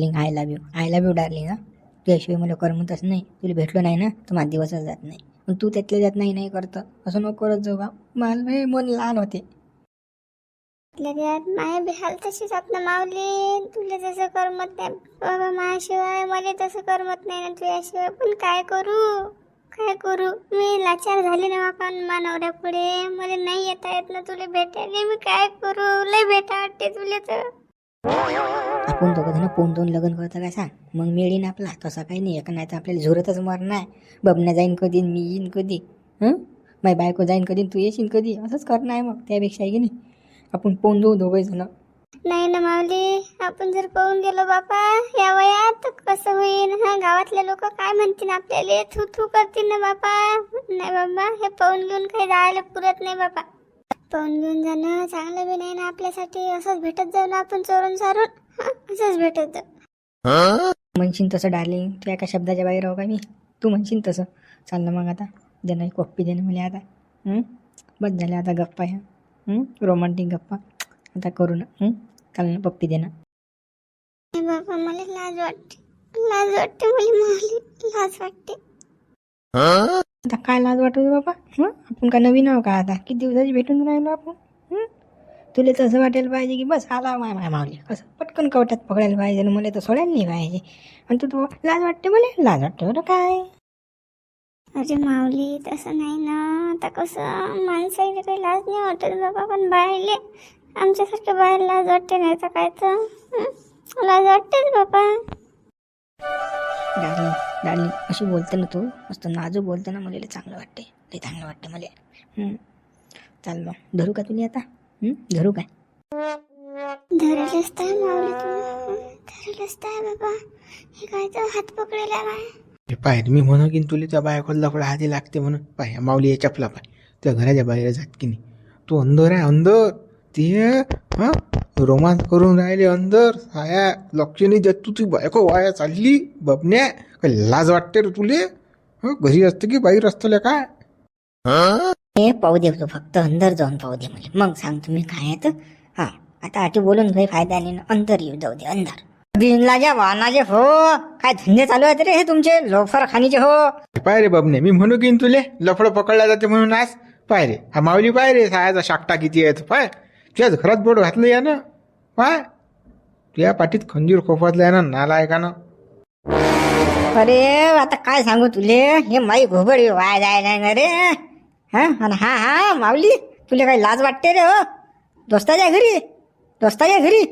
Darling I love you I love you darling हा. तुझ्याशिवाय मला करमतच नाही. तुला भेटलो नाही ना तर माझा दिवसच जात नाही. पण तू त्यातल्या जात नाही नाही करतं. असं नको करत जाऊ बा. मला मन लहान होते. लगेच माया बी हाल तशीच आपलं ना मावली तुला जसं करमत नाही बाबा माझ्याशिवाय मला तसं करमत नाही ना तुझ्याशिवाय. पण काय करू? काय करू? मी लाचार झाले ना बापा मानवऱ्या पुढे मला नाही येता येत ना तुला भेटायला. मी काय करू? लय भेटा वाटते तुला तर. आपण दोघं जण पोन दोन लग्न करतो काय सांग? मग मिळीन आपला तसा काही नाही. एक नाही तर आपल्याला झुरतच मरणं आहे बबण्या जाईन कधी मी येईन कधी? हं? माझी बायको जाईन कधी तू येशील कधी? असंच करणं आहे मग त्यापेक्षा आहे की नाही? आपण पोन जाऊ दोघे जण. नाही ना माऊली आपण जर पळून गेलो बापा या वयात तर कसं होईल हा गावातले लोक काय म्हणतील आपल्याला? थू थू करतील ना बापा. नाही बाबा हे पळून घेऊन काही जायला पुरत नाही बापा. पळून घेऊन जाणं चांगलं बी नाही ना आपल्यासाठी. असंच भेटत जाऊ ना आपण चोरून सारून. असंच भेटत जाऊ. म्हणशील तसं डार्लिंग तू एका शब्दाच्या बाहेर राहू का मी? तू म्हणशील तसं. चाललं मग आता. दे ना एक पप्पी दे ना मला आता. हं? बस झाल्या आता गप्पा ह्या. रोमांटिक गप्पा. आता करू ना. हं? चाल ना पप्पी दे ना. नाही बाबा मला लाज वाटते. लाज वाटते मला लाज वाटते. आता काय लाज वाटत बाबा? हं? आपण का नवीन आहो का आता? किती दिवसाची भेटून राहिलो आपण? तुला तसं वाटायला पाहिजे की बस आला माय माय मावली कसं? पटकन कवट्यात पकडायला पाहिजे आणि मला तर सोडायला नाही पाहिजे. आणि तू तो लाज वाटते मला? लाज वाटते बरं काय? अरे माऊली तसं नाही ना. आता कसं? माणसाईला काही लाज नाही वाटत बाबा पण बाहेरले. आमच्यासारखं बाहेर लाज वाटते नाही तर काय तर? लाज वाटतेच बाबा. Darling darling. अशी बोलते ना तू. मस्त नाजूक बोलते ना मला लय चांगलं वाटते. लय चांगलं वाटते मला. हं. चाल मग. धरू का तुला आता? हं? धरू काय? धरलंच तुम्ही बाबा. हे काय तर हात पकडायला काय हे पाय मी म्हणू की तुला त्या बाया लफडा हाती लागते म्हणून. पाय माऊली या चपला पाय त्या घराच्या बाहेर जात की नाही. तू अंदर आहे अंदर. ते हा? रोमांस करून राहिले अंदर. साया लक्षणी देत तू ती बायको वाया चालली. बबन्या काय लाज वाटते रे तुले? हं? घरी असतं की बाहेर असतं काय? हे पाहू दे तू फक्त अंदर जाऊन पाहू दे मला. मग सांग तुम्ही काय आहे तर. हा आता आठी बोलून काही फायदा नाही ना अंदर येऊ जाऊ दे अंदर बिनलाच्या वाहनाचे हो काय धंदे चालू आहेत रे हे तुमचे? लोफर खानीचे हो. हे पाय रे बबने मी म्हणू की तुले? लफडं पकडला जाते म्हणून आज? पाय रे हा माऊली पाय रे सायाचा शाकटा किती आहे तो, पाय. तुझ्याच घरात बोट घातलं या ना? वा तुझ्या पाठीत खंजीर खोपतलं आहे ना नाला आहे का ना? अरे आता काय सांगू तुले? हे माई घोबड वाया जाय ना रे. हा? आणि हा हा माऊली तुला काही लाज वाटते रे हो? दोस्ताच्या घरी? दोस्ताच्या घरी?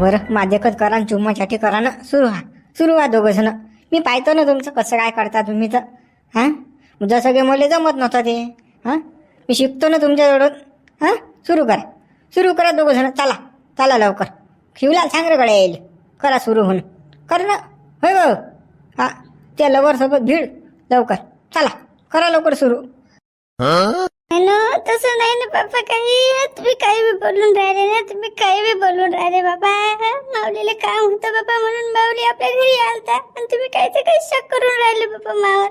बरं माझ्याकच करा चुम्मासाठी करा ना. सुरू हा सुरू व्हा दोघं जण. मी पाहतो ना तुमचं कसं काय करता तुम्ही तर. हा? जसं काही मला जमत नव्हतं ते. हा? मी शिकतो ना तुमच्याजवळून. हा? सुरू करा. सुरू करा दोघं जण. चला चला लवकर. शिवलाल सांग रे येईल. करा सुरू होऊन कर ना. होय भाऊ. हा त्या लवरसोबत भीड. लवकर. चला करा लवकर सुरू. ना तसं नाही ना बाबा काही तुम्ही काही बी बोलून राहिले ना तुम्ही काही बी बोलून राहिले बाबा. माऊलीला काम होतं बाबा म्हणून माऊली आपल्या घरी आलता. आणि तुम्ही काहीच काही शक करून राहिले बाबा मावर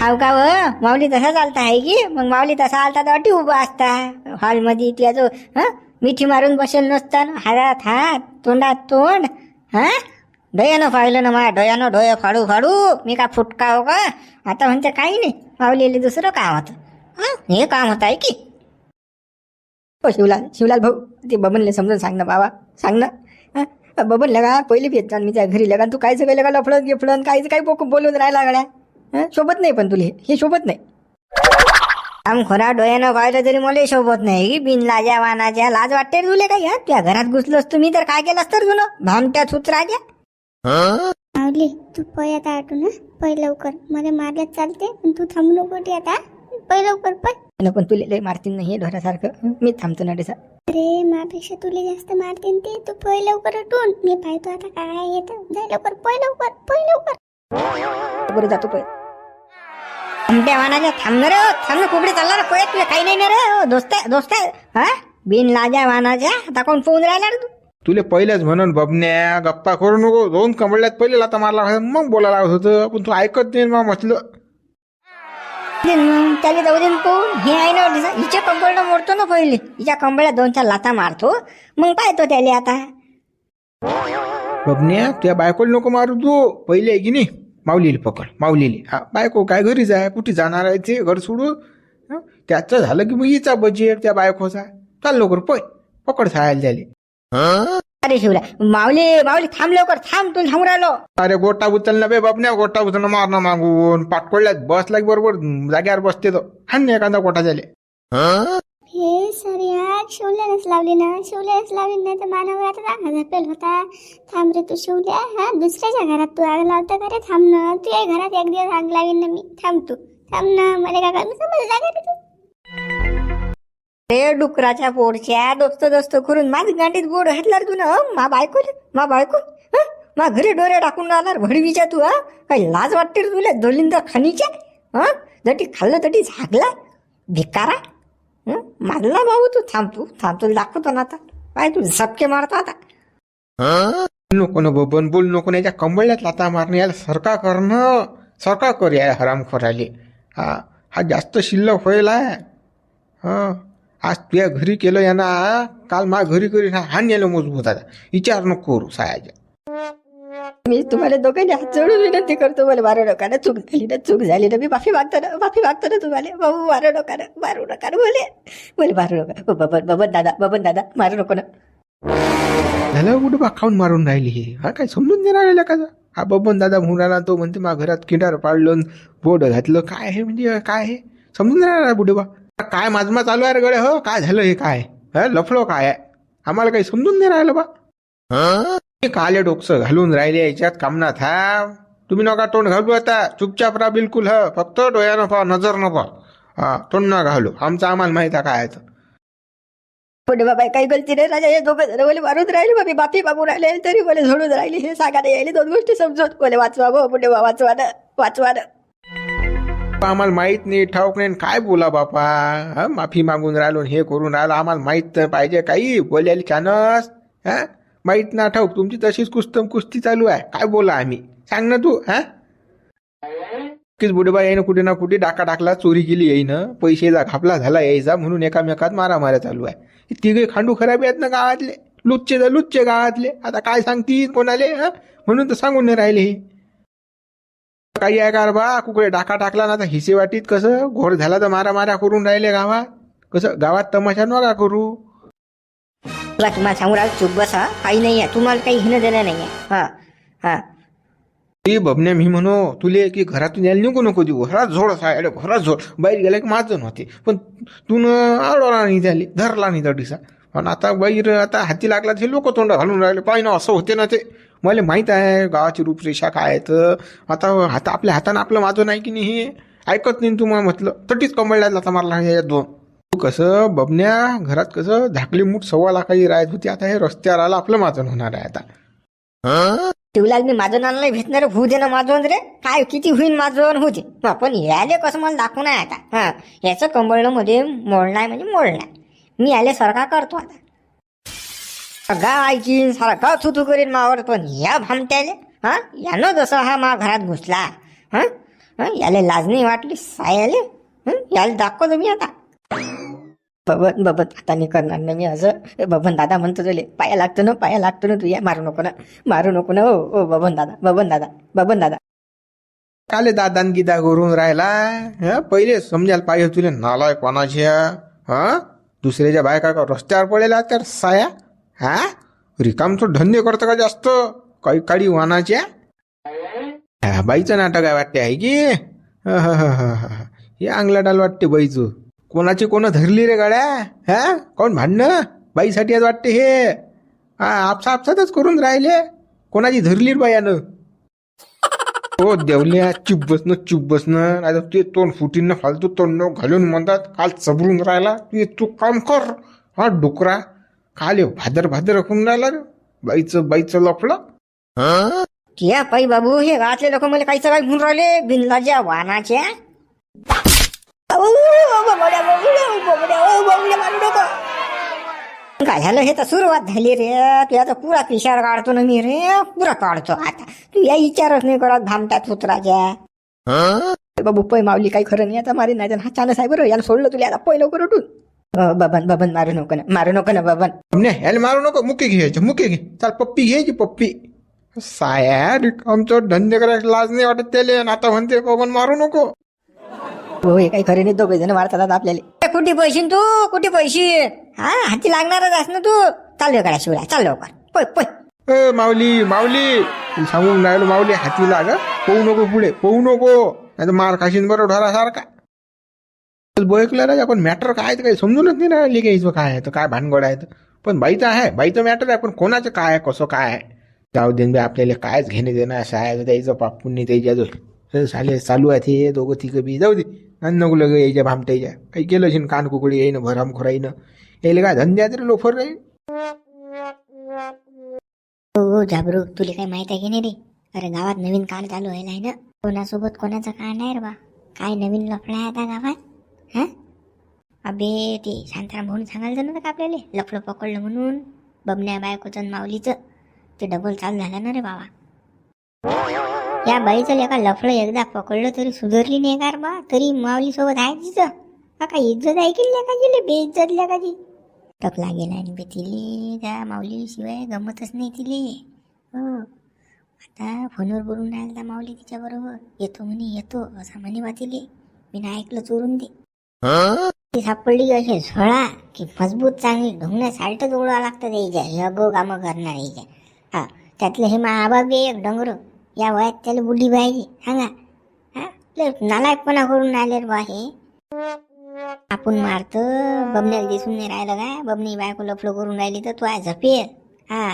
हाव का व? माऊली तसा चालता आहे की? मग माऊली तसा आलता तर अटी उभा असता. हॉलमध्ये त्या जो हां? मिठी मारून बसेल नसतं हातात हात तोंडात तोंड हा? डोयानं फाळलं ना माझ्या डोयानं डोया फाडू फाडू मी का फुटका हो का? आता म्हणते काही नाही माऊलीले दुसरं काम होतं. हां? हे काम होत आहे की? हो शिवलाल शिवलाल भाऊ ते बबनले समजून सांग ना बाबा सांग ना. हा? बबन लगा पहिले भेटतात मी त्या घरी लगा तू काय सगळं लगा लफडत गिफडन काहीच काही बोलून राहिला गड्या? हं? शोभत नाही पण तुले. हे शोभत नाही. आम खोरा डोळ्यानं पाहिलं तरी मला शोभत नाही. की बिन लाजा वानाच्या लाज वाटते रे तुले काही हा? त्या घरात घुसलोस तुम्ही तर काय केलंस तर तुला भामट्या सुत्राच्या माऊली तू पै आता आटू ना पै लवकर. मला मारल्यात चालते पण तू थांबू नको ती आता पै लवकर पै न पण तुले लय मारतील नाही हे ढोरासारखं. हं? मी थांबतो ना डेसा. अरे मापेक्षा तुला जास्त मारतीन ते. तू पै लवकर उठून. मी पाहतो आता काय येतं जाय लवकर पै लवकर पै लवकर. बरं जातो पळ. भामट्या वानाच्या थांब रे थांब ना कुकडे चालला पळत तुला काही नाही ना रे हो, दोस्त दोस्त हा? बिन लाजा वानाच्या आता कोण पोहून राहिला रे तू? तुले पहिलेच म्हणून बबन्या गप्पा करू नको दोन कमळल्यात पहिले लाता मारला मग बोलायला लागत होतं पण तू ऐकत नाही मग म्हटलं. मग, त्याला जाऊ दे पाहून हे आहे ना दिसा हिच्या कंबळनं मोडतो ना पहिले हिच्या कंबळ्या दोन चार लाता मारतो मग पाहतो त्याला आता. बबन्या तुझ्या बायकोला नको मारू तू पहिले आहे की नाही? माऊलीले पकड माऊलीले. हा बायको काय घरीच आहे कुठे जाणार आहे ते घर सोडून? हं? त्याचं झालं की मग हिचा बजेट त्या बायकोचा. चाल लवकर पळ. पकड सायाला झाले अरे शिवला माऊली माऊली थांब लवकर थांब तू थांबून राहिलो. अरे गोटा उचल ना बे बाबन्या गोटा उचल मारणं मागून. पाठ पडल्यात बस लाग बरोबर जाग्यावर बसते तो. हाण एखादा गोटा झाले हे सर यार शिवल्यानंच लावली ना. शिवल्यानंच लावली नाही तर मानव आता राखा झपेल होता थांब रे तू शिवल्या हा दुसऱ्याच्या घरात तू आग लावता का रे? थांब ना. तुझ्या घरात एक दिवस आग लावीन ना मी. थांब तू. थांब ना. मला काका मी समजला का तू? रे डुकराच्या पोरच्या दोस्त दोस्त करून माझ गांडीत बोर्ड घातला तू ना मा बायको मा बायको? मा घरी डोरे टाकून राहणार भडवीच्या तू हा? काही लाज वाटते तुला? दोलिंदा खानीच्या? हा? जटी खाल्लं तटी झागला? भिकारा? मारला भाऊ तू थांब तू थांब तुला दाखवतो ना आता काय तू झपके मारतो आता नको न बबन बोल नको ना याच्या कंबळल्यात लाता मारणं याला सरका करणं सरका कर या हराम खोराले हा हा जास्त शिल्लक होईल आहे हा आज तुझ्या घरी केलं याना काल मा घरी करी हान यायला मजबूत आता विचार नको करू सायाच्या मी तुम्हाला दोघांनी हात जोडून विनंती करतो मला मारू नका ना चूक झाली ना चूक झाली ना. मी माफी मागतो ना माफी मागतो ना तुम्हाला. भाऊ मारू नका ना मारू नका ना बोले. बोले मारू नका. बबन बबन दादा बबन दादा मारू नको ना. झालं कुठं बा खाऊन मारून राहिली हे. हा काय समजून नाही राहिला का हा बबन दादा म्हणून राहिला तो म्हणते मा घरात किंडार पाडलं बोर्ड घातलं. काय हे म्हणजे काय हे समजून नाही राहिला बुडे बा. काय माझमा चालू आहे रे गड्या हो? काय झालं हे काय? हा लफलो काय आहे? आम्हाला काही समजून नाही राहिलं बा. हे? काले डोकसं घालून राहिले याच्यात कामना थांब. तुम्ही नका तोंड घालू आता. चुपचाप राहा बिलकुल ह. फक्त डोळ्यानं पहा नजर न पहा. हा तोंड न घालू. आमचं आम्हाला माहीत आहे काय आहे बाबा काही गलती नाही राजा. हे दोघं जण बोले मारून राहिले बाबी माफी मागून राहिले. तरी बोले झोडून राहिले. हे सांगायला यायले दोन गोष्टी समजून. बोले वाचवा बा वाचवा ना. वाचवा ना. आम्हाला माहीत नाही ठाऊक नाही. काय बोला बापा? हा माफी मागून राहिलो आणि हे करून राहिलो. आम्हाला माहीत तर पाहिजे काही. बोलायला छानस. हा? माहीत ना ठाऊक तुमची तशीच कुस्तम कुस्ती चालू आहे. काय बोला आम्ही? सांग ना तू हा? नक्कीच बुडेबा यायनं कुठे ना कुठे डाका टाकला चोरी केली येईनं पैसेचा घापला झाला यायचा म्हणून एकामेकात मारामाऱ्या चालू आहे. तिघे खांडू खराब आहेत ना गावातले? लुच्चे तर लुच्चे गावातले. आता काय सांगतील कोणाले हा? म्हणून तर सांगून नाही राहिले हे. काही आहे का बा? कुकडे डाका टाकला ना तर हिसे वाटीत कसं? घोर झाला तर मारामाऱ्या करून राहिले गावात. कसं? गावात तमाशा नका करू. बस तुम्हाला सांगू राहिलो चूक बस. हा काही नाही आहे तुम्हाला काही घेणं देणं नाही आहे हा हा. ती बबन्या मी म्हणो तुले की घरातून यायला नको नको देऊ. घरात झोड सायड घरात झोड बाहेर गेला की माझं नव्हते. पण तू आडवला नाही त्याले धरला नाही तडीसा पण आता बाहेर आता हाती लागला ते लोक तोंड घालून राहिले. पाय ना असं होते ना ते. मला माहीत आहे गावाची रूपरेषा काय आहे तर. आता हात आपल्या हातानं आपलं माझं नाही की नाही हे? ऐकत नाही तुम्हाला म्हटलं. तटीच कमळल्यात आता मारला या दोन. तू कसं बबन्या घरात कसं झाकली मूठ सव्वा लाखाची राहत होती. आता हे रस्त्यावर आलं आपलं माजन होणार आहे आता. शिवलाल मी माझं नाल नाही भेटणार. होऊ दे ना माझं रे. काय किती होईल माझं होऊ दे. पण याले कसं मला दाखवून नाही आता. हा याचं कंबळणं मध्ये मोडणार म्हणजे मोडणार मी याले सारखा करतो आता. गाव ऐकीन सारा गाव थुतू करीन मावर पण या भामट्याले हा यानं जसं हा मा घरात घुसला. हा याले लाज नाही वाटली सायाले. याले दाखवतो मी आता. बबन बबन आता नाही करणार ना मी असं बबन दादा म्हणतो तुले पाया लागतो ना पाया लागतो ना तू या मारू नको ना. मारू नको ना ओ ओ बबन दादा बबन दादा बबन दादा. काले दादान गिदा करून राहिला हं? पहिले समजायला पाहिजे तुला नालाय कोणाच्या हा? दुसऱ्याच्या बायका का रस्त्यावर पडेला तर साया? हा? रिकामचं धंदे करतं का जास्त? काही काळी वानाच्या हा? बाईचं नाटक आहे वाटते आहे की? ह, ह, ह, हे वाटते बाईचं. कोणाची कोण धरली रे गाड्या? हा? कोण भांडणं? बाईसाठी आज वाटते हे. हा आपसा आपसातच करून राहिले. कोणाची धरली रे बायानं? हो देवल्या चुप बसणं चुप बसणं नाही ते तोंड फुटीनं फालतू तोंड घालून म्हणतात काल चबरून राहिला तू तू काम कर. हा डुकरा काल हे भादर भादर राखून राहिला रे. बाईचं बाईचं लफलं किया पाई बाबू हे गावातले लोक मला काहीच काय म्हणून राहिले बिनलाच्या वाहनाच्या काय झालं? हे तर सुरुवात झाली रे. तू आता पुरा पिशार काढतो ना मी रे. पुरा काढतो आता. तू या विचारच नाही करत भामटात उतराच्या बाबू पै माऊली काही खरं नाही. आता मारी नाही हा चानस आहे बरं. याला सोडलं तुला आता पै लवकर उठून. बबन बबन मारू नको ना. मारू नको ना बबन. याला मारू नको. मुके घ्यायचे मुके घे. चाल पप्पी घ्यायची पप्पी. साया आमचं धंदे करायला लाज नाही वाटत त्याले. आता म्हणते बबन मारू नको. हो हे काही खरे नाही दोघे जण मारतात आता आपल्याला कुठे पैसे तू? कुठे पैसे हा हाती लागणारच अस ना तू. चाल कडा शिवला चाल लवकर. पै ए माऊली माऊली. सांगून राहिलो माऊली हाती लाग पोहू नको पुढे पोहू नको. नाही तर मार खाशीन बरं ढोरासारखा बोयकला रे आपण मॅटर काय आहे काही समजूनच नाही राहिली की हिचं काय आहे तर काय भानगड आहे तर. पण बाईचं आहे बाईचं मॅटर आहे पण कोणाचं काय आहे कसं काय आहे? जाऊ देन बे आपल्याला कायच घेणे देणं असं आहे त्याचं पापून त्याच्या साले चालू आहे ते दोघं तिघं बी. जाऊ दे. आणि नको लगे यायच्या भामट्याच्या काही केलं शिन कान कुकडी येईन भराम खोराईनं. यायला काय धंद्यात रे लोफर रे हो, हो झाबरू तुला काही माहीत आहे की नाही रे? अरे गावात नवीन कार चालू व्हायला आहे ना? कोणासोबत कोणाचं काय नाही रे बा? काय नवीन लफडा आहे आता गावात? हा? अबे ते शांताराम भाऊन सांगायला नव्हतं का आपल्याला? लफडं पकडलं म्हणून? बबण्या बायकोचं माऊलीचं? ते डबल चालू झालं ना रे बाबा. या बाईचं एका लफडं एकदा पकडलं तरी सुधारली नाही का बा? तरी माऊली सोबत आहे तिचं. का काय इज्जत आहे की लेकाची बेइज्जत लेकाची टकला गेला आणि बे तिले त्या माऊली शिवाय गमतच नाही तिले. हो. आता फोनवर बोलून राहिला त्या माऊली तिच्याबरोबर येतो म्हणे येतो असा म्हणे बा तिले. मी ना ऐकलं चोरून दे ती सापडली अशी सोळा की मजबूत चांगली. ढोंगण्या साल्टच ओळवा लागतं त्याच्या हे अगो कामं करणार यायच्या हा. त्यातलं हे मा बी एक डोंगर. या वयात त्याला बुड्डी पाहिजे सांगा हा लय नालायकपणा करून राहिले रे बा हे. आपण मारत. बबण्याला दिसून नाही राहिलं काय? बबनी बायको लफडं करून राहिली तर तू आहे झपेल. हा?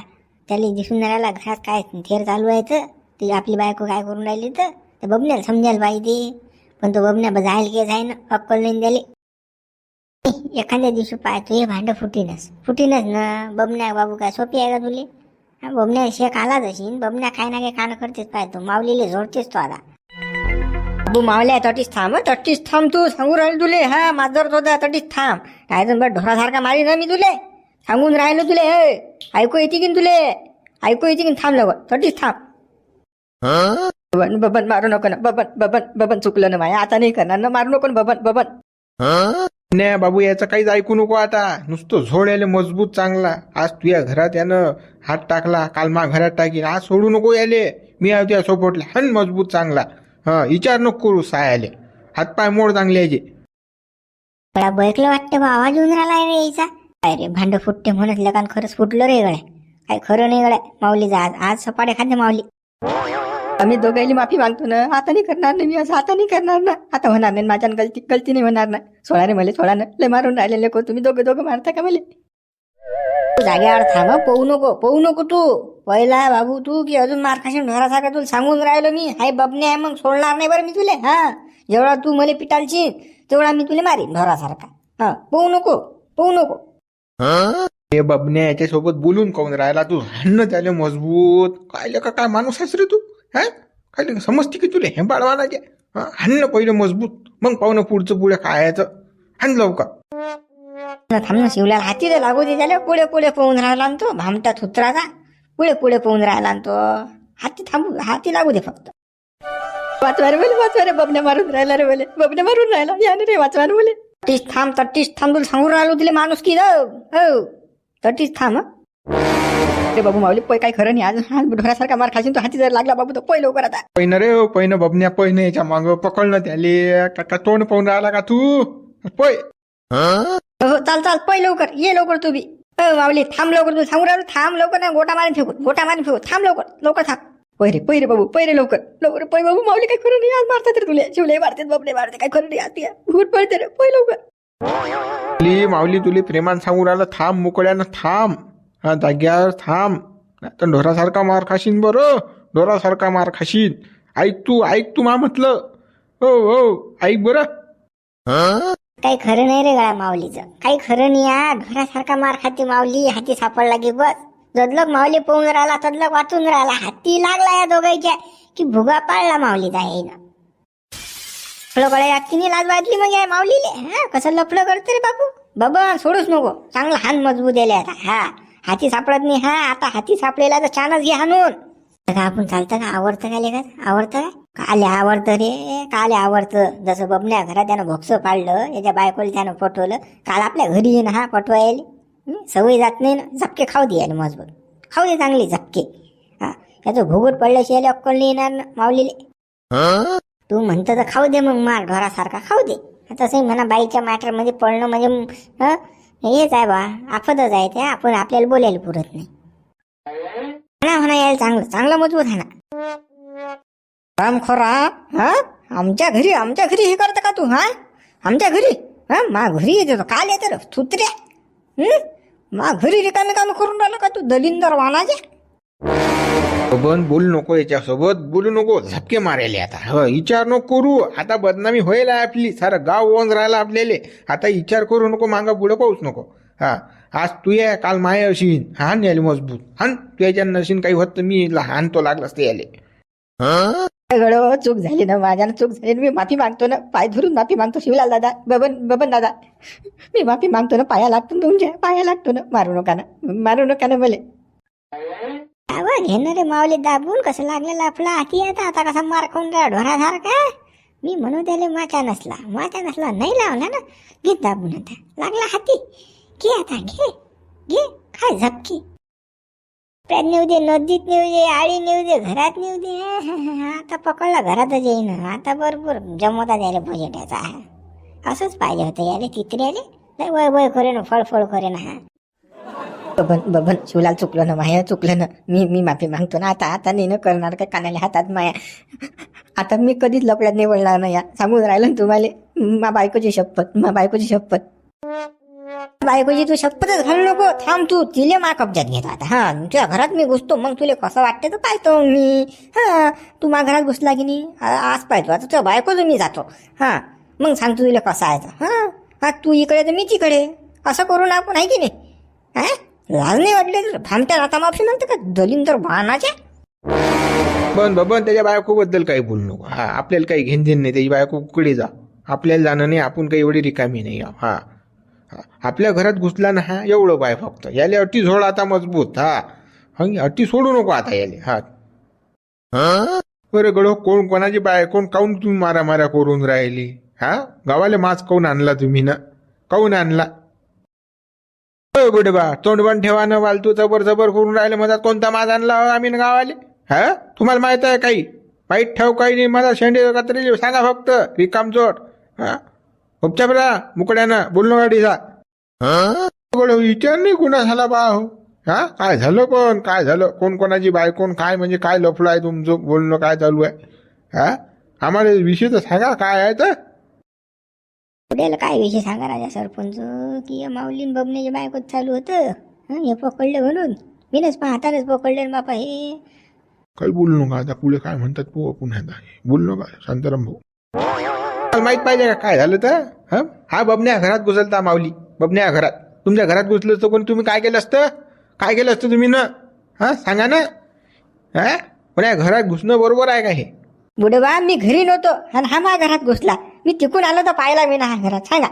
त्याला दिसून नाही राहिला. घरात काय थेर चालू आहे तर? ती आपली बायको काय करून राहिली तर? ते बबण्याला समजायला पाहिजे. पण तो बबण्या जायला केस आहे ना अक्कल नाही द्याले एखाद्या दिवशी पाहतो हे भांडं फुटीनच. फुटीनच ना? बबण्या बाबू काय सोपी आहे का तुले? हा शेख आला आलाच बबन्या काय ना काय कान करतेच तू माऊलीले झोडतेस तू आता. बाबू मावल्या तटीस थांब हं, तटीस थांब तू सांगू राहिलो तुले. हा माझर होता तटीस थांब. काय तर बरं ढोरासारखा मारी ना मी तुले? सांगून राहिलो तुले हे. ऐकू येते की न तुले? ऐकू येते की न? थांब लवकर. तटीस थांब. बबन बबन मारू नको ना. बबन बबन बबन चुकलं ना माया. आता नाही करणार ना. मारू नको ना बबन बबन. नाही बाबू याचं काहीच ऐकू नको आता. नुसतं झोड याले मजबूत चांगला. आज तुझ्या घरात यानं हात टाकला काल मा घरात टाकीन. आज सोडू नको याले. मी आहे तुझ्या सोपटला हन मजबूत चांगला. हा विचार नको करू सायाले. हातपाय मोड चांगले याचे. मला बैकलं वाटतं बा आवाज येऊन राहिला रे यायचा काय रे भांड फुटते म्हणत लगान खरंच फुटलं रे गळ्या काय खरं नाही गळ्या माऊली जा आज आज सपाटे खाते माऊली. आम्ही दोघांनी माफी मागतो ना. आता नाही करणार नाही मी असं. आता नाही करणार ना. आता होणार नाही. माझ्या गलती गलती नाही होणार ना. सोळा रे मला सोळा ना. लय मारून राहिलेले को. तुम्ही दोघं दोघं मारता का मला? जाग्यावर थांब. हं, पोहू नको पोहू नको तू. पहिला बाबू तू की अजून मार खाशील ढोरासारखा तुला सांगून राहिलो मी. हाय बबने आहे मग सोडणार नाही बरं मी तुले. हा. जेवढा तू मला पिटालची तेवढा मी तुला मारीन ढोरासारखा हा. पोहू नको पोहू नको. हे बबन्या याच्यासोबत बोलून काऊन राहिला तू? हाणं त्याले मजबूत. काय का काय माणूस आहेस रे तू? हा? काय लका समजते की तुला हे बाळवाना घ्या हा, पहिलं मजबूत. मग पाहू ना पुढचं पुढे काय तर हाण लवकर. ना थांब ना शिवल्याला हाती तर लागू दे त्याला. पुढे पुढे पोहून राहिला ना तो. भामटा थुत्राचा. पुढे पुढे पोहून राहिला ना तो. हाती थांबू. हाती लागू दे फक्त. वाचवा रे बोले वाचवा रे बबने मारून राहिला रे बोले. बबने मारून राहिला. याने रे वाचवा रे बोले. तटीस थांब तटीस थांब तुला सांगून राहिलो तुला माणूस की हो. तटीस थांब हं. रे बाबू माऊली पै काही खरं नाही. आज हा ढोरासारखा मार खाशीन तो हाती जर लागला बाबू तो पै लवकर आता. पहिनं रे पहिनं बबन्या पहिनं याच्या मागं पकडलं त्याले. का का तोंड पाहून राहिला का तू? पै. हो चाल चाल पै लवकर. ये लवकर तू बी. हो माऊली थांब लवकर तू. सांगू राहिलो थांब लवकर ना गोटा मारून फेकू. गोटा मारून फेकू. थांब लवकर लवकर थांब. पहिरे पहिरे बाबू पहिरे लवकर. लवकर पै बाबू माऊली काय खरं नाही. आज मारतात रे तुले. शिवले मारतात बाबले मारते काय खरं नाही. आज ते भूत पळते रे. पै लवकर. माऊली माऊली तुले प्रेमान सांगू राहिलं. थांब मुकड्यानं थांब. हा जाग्यावर थांब. तर ढोरासारखा मार खाशीन बरं. ढोरासारखा मार खाशीन. ऐक तू ऐक तू मा म्हटलं. हो हो ऐक बरं. काही खरं नाही रे गळा माऊलीचं. काही खरं नाही या घरासारखा मार खाती माऊली हाती सापडला की बस. जदलक माऊली पोहून राहिला तदलक वाचून राहिला. हाती लागला या दोघांच्या की भुगा पाळला माऊलीचा येईना फळकडे तिने लाज वाटली मग या माऊलीले हा? कसं लफडं करते रे बापू? बाबा सोडूच नको. चांगला हान मजबूत यायला आता हा. हाती सापडत नाही. हा आता हाती सापडेला तर छानच घे हाणून. का आपण चालतं का? आवडतं का लेखात आवडतं का? काले आवडतं रे काले आवडतं. जसं बबन्या घरात त्यानं भोक्स पाडलं याच्या बायकोला त्यानं पटवलं. काल आपल्या घरी येईन हा पटवायला. हं? सवय जात नाही ना. झपके खाऊ दे यायला मजबूत. खाऊ दे चांगली झपके. हा याचं भुगूट पडल्याशी याला अक्कल नाही येणार ना माऊलीले. तू म्हणतं तर खाऊ दे मग मार ढोरासारखा. खाऊ दे. तसंही म्हणा बाईच्या मॅटरमध्ये पडणं म्हणजे हा? हेच आहे बा. आफतच आहे ते आपण आपल्याला बोलायला पुरत नाही. म्हणा म्हणा यायला चांगलं चांगलं मजबूत आहे ना. राम खोरा हा? आमच्या घरी आमच्या घरी हे करतं का तू हा? आमच्या घरी? हा? मा घरी येते काल येते रे. थुत्र्या हं? मा घरी रिकामे काम करून राहिलं का तू? दलिंदर वानाचे बबन बोलू नको याच्यासोबत बोलू नको झपके मारायले आता. ह विचार नको करू. आता बदनामी होईल आपली सारं गाव ओन राहिला आपल्याले. आता विचार करू नको मागं पुढे पाहूच नको. हा आज तू ये काल माय अशीन. हान याले मजबूत. हान तू याच्या नशीन काही होत तर मी लहान तो लागलास ते याले. गडो चूक झाली ना माझ्यानं चूक झाली ना. मी माफी मागतो ना. पाय धरून माफी मागतो शिवलाल दादा. बबन बबन दादा. मी माफी मागतो ना. पाया लागतो ना तुमच्या. पाया लागतो ना. मारू नका ना. मारू नका ना मले. आवा घेणारे मावले दाबून कसं लागलेलं आपला हाती आता आता कसा मार खाऊन राहा ढोरासारखा? मी म्हणू त्याले माचा नसला. माचा नसला नाही लावला ना? घे दाबून आता. लागला हाती. घे आता घे. घे. काय झपकी. पेट नेऊ दे नदीत नेऊ दे आळी नेऊ दे घरात नेऊ दे. आता पकडला घरातच येईन. आता बरोबर जमवता द्यायला पाहिजे याचा असंच पाहिजे होतं याले तित्र्याले लय वय वय करेन ना करेन करे ना हा. बबन बबन शिवलाल चुकलं ना माया चुकलं ना. मी मी माफी मागतो ना. आता आता नेणं करणार काय कानाले हातात माया? आता मी कधीच लपड्यात नाही वळणार ना या. सांगून राहिलं ना तुम्हाला. मा बायकोची शपथ मा बायकोची शपथ. बायकोची तू शपथच घालू नको. थांब तू तिले मा कब्जात घेतो आता. हा तुझ्या घरात मी घुसतो. मग तुला कसं वाटतं तर पाहतो मी. हा तू मा घरात घुसला की नाही? आज पाहतो. आता तुझ्या बायकोच मी जातो. हा मग सांगतो तुला कसं आहे हा हा तू इकडे तर मी तिकडे. असं करून आपण आहे की नाही? हा? लाज नाही वाटले तर भामट्या राता माफी म्हणते का? दलिंदर भानाच्या बन बन त्याच्या बायकोबद्दल काही बोलू नको. हा आपल्याला काही घेण देण नाही. त्याची बायको कुकडे जा. आपल्याला जाणं नाही. आपण काही एवढी रिकामी नाही आहो. हा. हा. आपल्या घरात घुसला ना हा एवढं बाय फक्त. याले अटी झोड आता मजबूत हा. हा अटी सोडू नको आता याले हा. बरं गडो कोण कोणाची बाय कोण काऊन तुम्ही मारा मारा करून राहिली? हा? गावाले मास्क काऊन आणला तुम्ही ना? काऊन आणला? हो गुडे बा तोंडबण ठेवा न वालतू जबर जबर करून राहिले. म्हणतात कोणता माज आणला हो आम्ही न गावाले? हा? तुम्हाला माहीत आहे काही? वाईट ठेव काही नाही. माझा शेंडे कात्री सांगा फक्त. रिकाम चोट हा? उपचा बरा मुकड्यानं. बोलणं गाडीचा विचार नाही कुणा झाला बा हो. हा? काय झालं पण? काय झालं? कोण कोणाची बाय कोण काय म्हणजे काय लफलं आहे तुमचं? बोलणं काय चालू आहे? हा? आम्हाला विषय तर सांगा. काय आहे तर? पुढेला काय विषय सांगा राजा सरपंच? की या माऊलीन बबण्याच्या बायकोत चालू होतं. हं, हे पकडलं म्हणून. मीनच पाहतानच पकडले ना बापा हे. काही बोलू नका आता पुढे काय म्हणतात पो पुन्हा आता बोलू नका शांताराम भाऊ. तुम्हाला माहीत पाहिजे का काय झालं तर? हा? हा बबन्या घरात घुसलता माऊली. बबन्या घरात. तुमच्या घरात घुसलं असतं कोणी तुम्ही काय केलं असतं? काय केलं असतं तुम्ही ना? हा सांगा ना. हा? पण या घरात घुसणं बरोबर आहे का हे? बुडबा मी घरी नव्हतो. आणि हा माझ्या घरात घुसला. मी तिकून आलो तर पाहिला मी ना हा घरात. सांगा.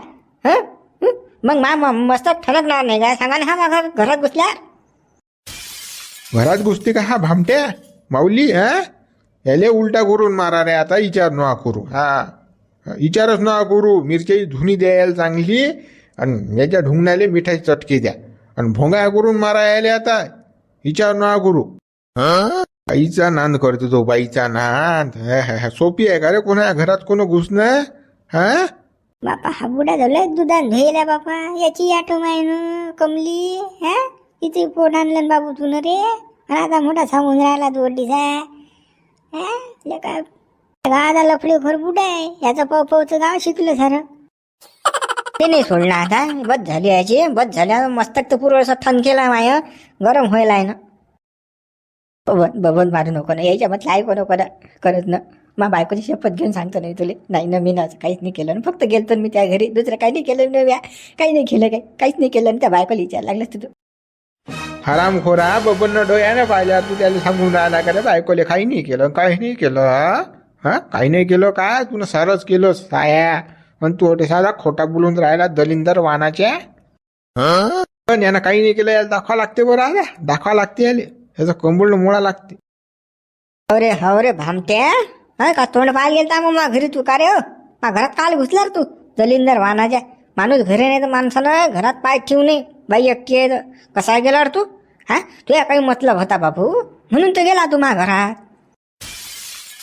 हं? हं? मग मा मा- मस्त ठणकणार नाही का सांगा ना हा माझ्या घरात- घुसल्या? घरात घुसते का हा भामट्या माऊली हा? याले उलटा करून मारा रे आता विचार नका करू. हा. हा, विचारच नका करू. मिरच्याची धुनी द्यायला चांगली. आणि याच्या ढुंगण्याले मिठाची चटकी द्या. आणि भोंगा करून मारा यायले आता. विचार नका करू. बाईचा नांद करतो तो बाईचा नांद. हे, हे, हे, सोपी आहे का रे कोणा? घरात कोण घुसणं? हा? बापा हा बुडा झालाय दुधान धुयला बापा. याची आठव माय ना कमली हा? किती पोट आणलं बाबू तू रे. आणि आता मोठा सांगून राहिला तू वड्डीचा हा? काय? गावाचा लफडे खोर बुडा आहे. याचं पाव पावचं गाव शिकलं सारं. ते नाही सोडलं आता बस झाली याची बस झाल्या मस्तक तर पूर्व असं थन केला माय. गरम व्हायला आहे ना. बबन बबन मारू नको ना. याच्या म्हटलं ऐकू नको ना करत ना. मा बायकोची शपथ घेऊन सांगतो नाही तुले. नाही ना मी ना काहीच नाही केलं ना. फक्त गेलतो ना मी त्या घरी. दुसरं काही नाही केलं ना म्या काही नाही केलं काही. काहीच नाही केलं ना. त्या बायकोला विचार लागलं तू. हरामखोरा बबन डोळ्याने पाहिल्या तू त्याला सांगून राहिला का रे बायकोले? काही नाही केलं काही नाही केलं हा? काही नाही केलं काय तुला सारच केलं साया. पण तू साधा खोटा बोलून राहिला दलिंदर वानाच्या? पण यानं काही नाही केलं याला दाखवा लागते बरं आल्या दाखवा लागते याले. याचं कंबळ मोळा लागते. अरे हो रे भामट्या हा का तोंड पाहायला गेलता मग मा घरी तू? का रे हो? मा घरात काल घुसला रे तू? दलिंदर वाहनाच्या माणूस घरी नाही तर माणसानं घरात पाय ठेवू नये. बाई एकटी आहे तर. कसा गेला रे तू? हा? तुझ्या काही मतलब होता बापू. म्हणून तर गेला तू मा घरात.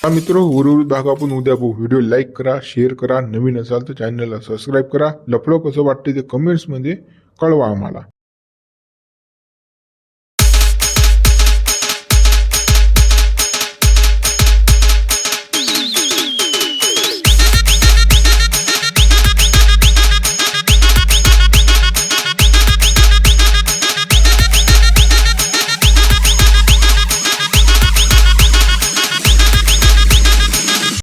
हा मित्र उर्वरित भाग आपण उद्या बघू. व्हिडिओ लाईक करा शेअर करा. नवीन असाल तर चॅनलला सबस्क्राईब करा. लफडं कसं वाटते ते कमेंट्समध्ये कळवा आम्हाला.